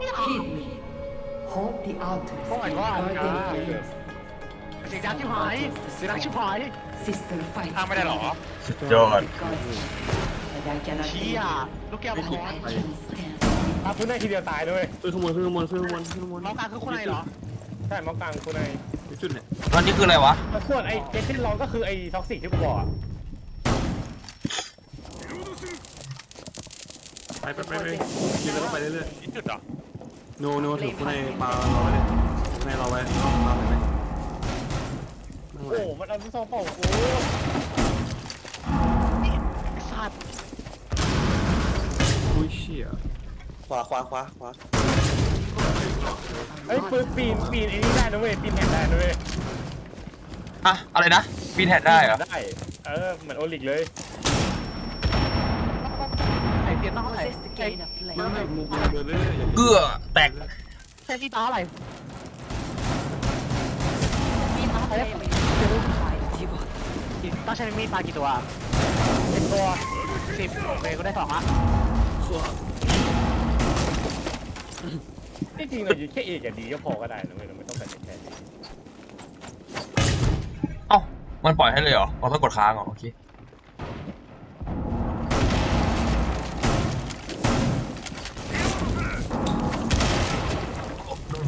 Heed me. Hold the altar. โอ้ my god Guardian เ flames. สียงดังชิบหายเสียงดังชิบหาย Sister fights. อ้าวไม่ได้เหรอ สุดยอด Gods. And I cannot เชี่ย believe ลูกแก้วมังกร that I can stand. ถ้าคุณได้ทีเดียวตายด้วยขึ้นข้างบนขึ้นข้างบนขึ้นข้างบนขึ้นข้างบนน้องกลางคือคนไหนเหรอ ใช่มองกลางคุณไอ้จุดเนี่ยตอนนี้คืออะไรวะแล้วส่วนไอ้เจสซี่ลองก็คือไอ้ท็อกซิกที่กูบอกอะไปไปไปไปยืนแล้วก็ไปเรื่อยอีกจุดเหรอๆ โนโนถือคนในปลาเราไว้เลยคนในเราไว้ปลาไปไหมนั่งเลโอ้ยมันเอาลูกซองเป่าโอ้ไอ้สัตว์อุ้ยเชี่ยขวาขวาขวาขวาไอ้ยปืนปีนปีนไอ้นี่ได้นะเว้ยปีนแผ่นได้นะเว้ยอะอะไรนะปีนแทนได้เหรอได้ เออเหมือนโอลิกเลยไอ้ เปลี่ยนน้องไหน Possess the gain of ไม่ flame. ไม่มุมเดินเรื่อยๆอย่าเอื้อแตกเซนที่ตาอะไร Flame is filled by the devil. ต้องใช้มีดปลากี่ตัวเป็นตัวสิบเมย์ก็ได้สองละที่จริงเราอยู่แค่เอกกับดีก็พอก็ได้นะเว้ยเราไม่ต้องใส่แค่นี้เอ้ามันปล่อยให้เลยเหรอเราต้องกดค้างเหรอโอเค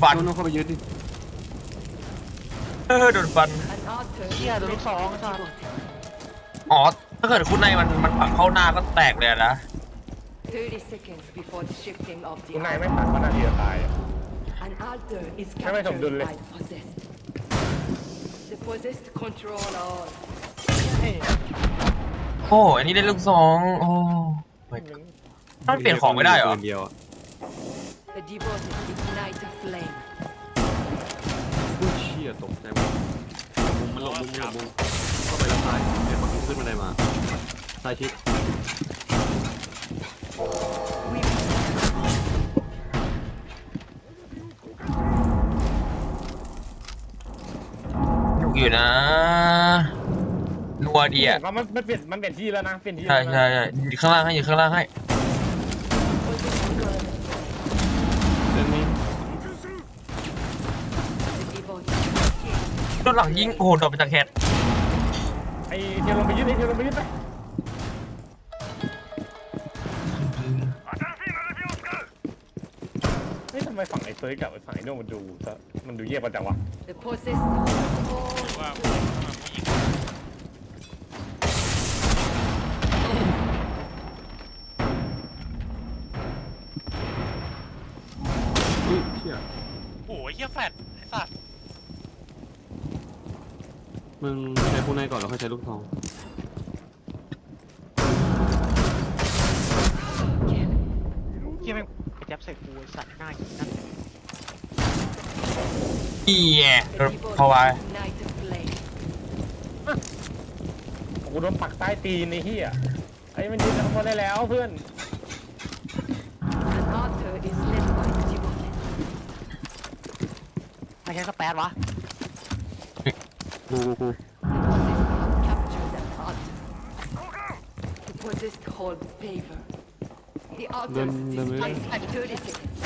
ฟัน โนโนเข้าไปยืดดิเออโดนฟัน An altar เชี่ยโดนลูกสองสัตว์อ๋อ ถ้าเกิดคุณในมันมันปักเข้าหน้าก็แตกเลยอะนะ 30 seconds before the shifting of the คุณนาย altar. ไม่ปักก็น่าที่จะตายอะ An altar is Kaya may captured sumdul eh. by the possessed. The possessed control all. โอ้อันนี้ได้ลูกสอง โอ้ไม่มันเปลี่ยนของไม่ได้เหรอเดียวอะ The devoted ignite a flame. อุ้ยเชี่ยตกใจหมดมุมมันหลบมุมมันหลบมุมเข้าไปแล้วซ้ายเดี๋ยวมันขึ้นมาได้มาซ้ายชิดอยู่อยู่นะ นัวดีอะเห็นว่ามันมันเปลี่ยนมันเปลี่ยนที่แล้วนะเปลี่ยนที่ใช่แล้วนะใช่ใช่อยู่ข้างล่างให้อยู่ข้างล่างให้ โดนหลังยิงโอ้โหโดนไปจากแคทไอ้เทียนลงไปยึดไอ้เทียนลงไปยึดไปเฮ้ยทำไมฝั่งไอ้เซิร์ฟกับไอ้ฝั่งไอ้โน่มันดูซะมันดูเยี่ยมจังวะ The possessed hold ว่า all ผู้หญิง อุ้ยเชี่ย โอ้ยเฮียแฟดไอ้สัตว์ มึงใช้ผู้ในก่อนแล้วค่อยใช้ลูกทองเชี่ยแม่งไอ้แจ๊บใส่กูไอ้สัตว์หน้ากินนั่นอีแย่โด The นพอ devoted วาย ignite a flame. โอ้โหโดนปักใต้ตีนไอ้เหี้ยไอ้มันยืนทั้งคนได้แล้วเพื่อน An altar is led by the devoted. ไม่ใช่สแปดวะ กูกูกู The possessed have captured an altar. The possessed hold favor. The altar Then- then we- displays at 30 seconds.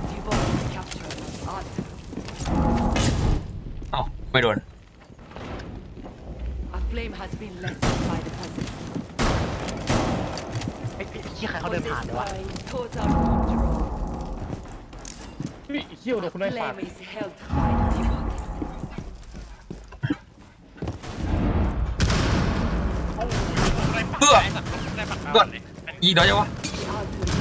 The devoted capture an altar. เอ้าไม่โดน A flame has been lit by the possessed. ไอ้ไอ้เชี่ยใครเขาเดินผ่านเลยวะ Possessed by total control. เฮ้ยไอ้เขี้ยวโดนคุณได้ปาก Flame is held by the กกาก่อนเลยอีน้อยจังวะ The altar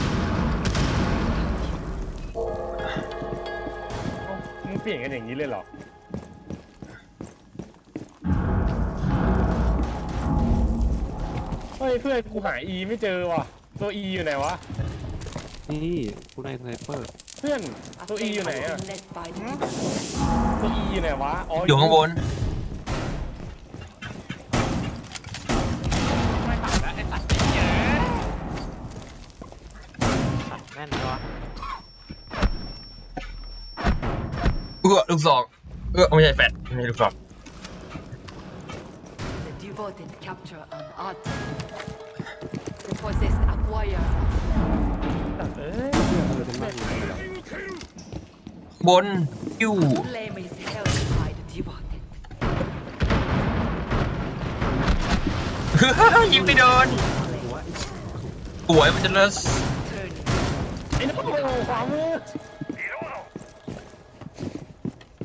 เอ้ามึงเปลี่ยนกันอย่างนี้เลยเหรอ เฮ้ยเพื่อนกูหา E ไม่เจอว่ะ ตัว E อยู่ไหนวะ นี่ผู้ในสไนเปอร์เพื่อน A ตัว E flame อยู่ไหน has อะ been lit by the devoted. ตัว E อยู่ไหนวะ อ๋อออยู่ข้างบน ไม่ปากแล้วไอ้สัตว์เยอะ สัตว์ แม่นเลยวะเอื้อลูกสองเอื้อไม่ใช่แฟดไม่ใช่ลูกสอง The devoted capture an altar. The possessed acquire a flame. เอ้ยเออเป็นมากเลยบนอยู่ Flame is held by the devoted. ยิงไม่โดนสวยมันจะเลิศ Turning. ไอ้ โน้ตขวามือ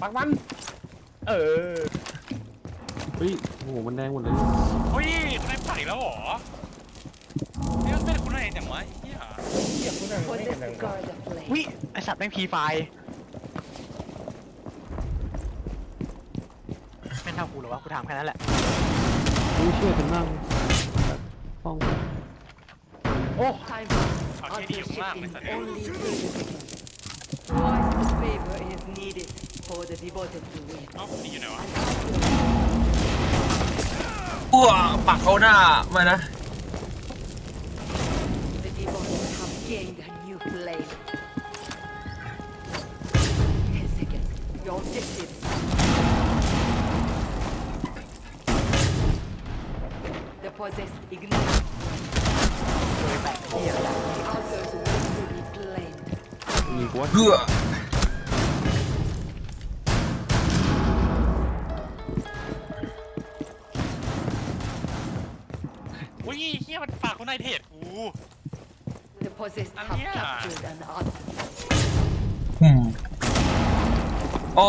ปักมัน เออเฮ้ยโอ้โหมันแดงหมดเลยเฮ้ยคุณนายไปแล้วเหรอนี่มันเป็นคุณนายแต่ว่าไอ้เหี้ยเหี้ยคุณนั่นไม่ Possess เห็นเล the ย guard of flame. วิไอสัตว์แม่งพีไฟไม่เท่ากูหรอวะกูถามแค่นั้นแหละเฮ้ยเชี่ยเป็นนั่งป้อง โอ้ Time เอา for ที่ดีอยู่ข้างล่าง shipping ไอ้สัตว์ only 30 seconds. Twice the favor is needed for the devoted to win. เอ้านี่อยู่ไหนวะ อ้วปักเขาหน้ามานะ The devoted have gained a new flame. Ten seconds. Your objective. The possessed ignite. มีกูว่าเพื่ออุ้ยเหี้ยมันปากคุณนายเทศกู The possessed have Yeah. captured an altar. อืมโอ้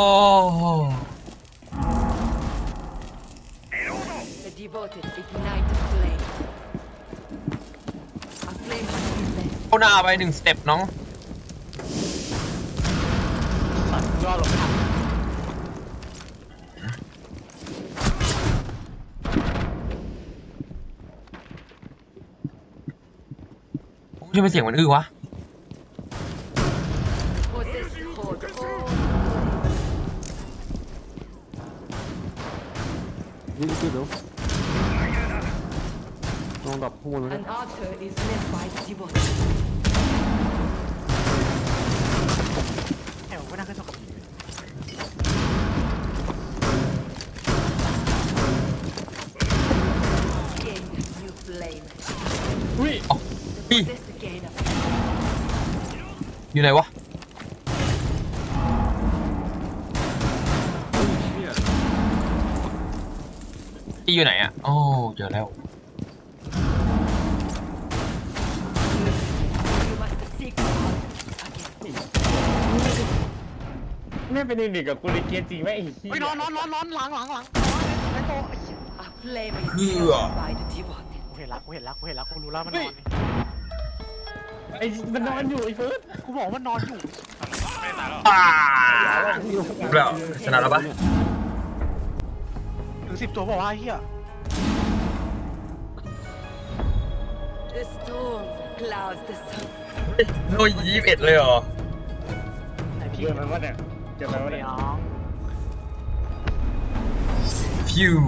The devoted ignite the flame. เข้าหน้าไปหนึ่งสเต็ปน้องย่อลงไปทที่เป็นเสียงมันอื้อวะนี่คือเดี๋ยว องดับข้างบนไหม An altar is led by the devoted. ำแหมไม่น่าขึ้นสกับ Gain a new flame. อุ้ย The possessed gain a อยู่ไหนวะเฮ้ยเชี่ยที่อยู่ไหนอะ โอ้ เจอแล้ว ไม่เป็นหนึ่งกับกูเลยเกียร์จริงไหมไอ้เหี้ยเฮ้ยนอนนอนนอนนอนหลังหลังหลังไอ้โตไอ้เหี้ย A flame is Good. held by the devoted. กูเห็นละกูเห็นละกูเห็นละกูรู้แล้วมันนอนนี่ไอ้มันนอนอยู่ไอ้เฟิร์สกูบอกว่ามันนอนอยู่ไม่ได้ตายแล้วอ่าแล้วชนะแล้วปะถึงสิบตัวบอกว่าไอ้เฮีย The storm clouds the sun. โดนยี่สิบเอ็ดเลยเหรอ ไหนพี่เจอมันวะเนี่ยเจอมันวะไม่เนี่ยน้อง ฟิว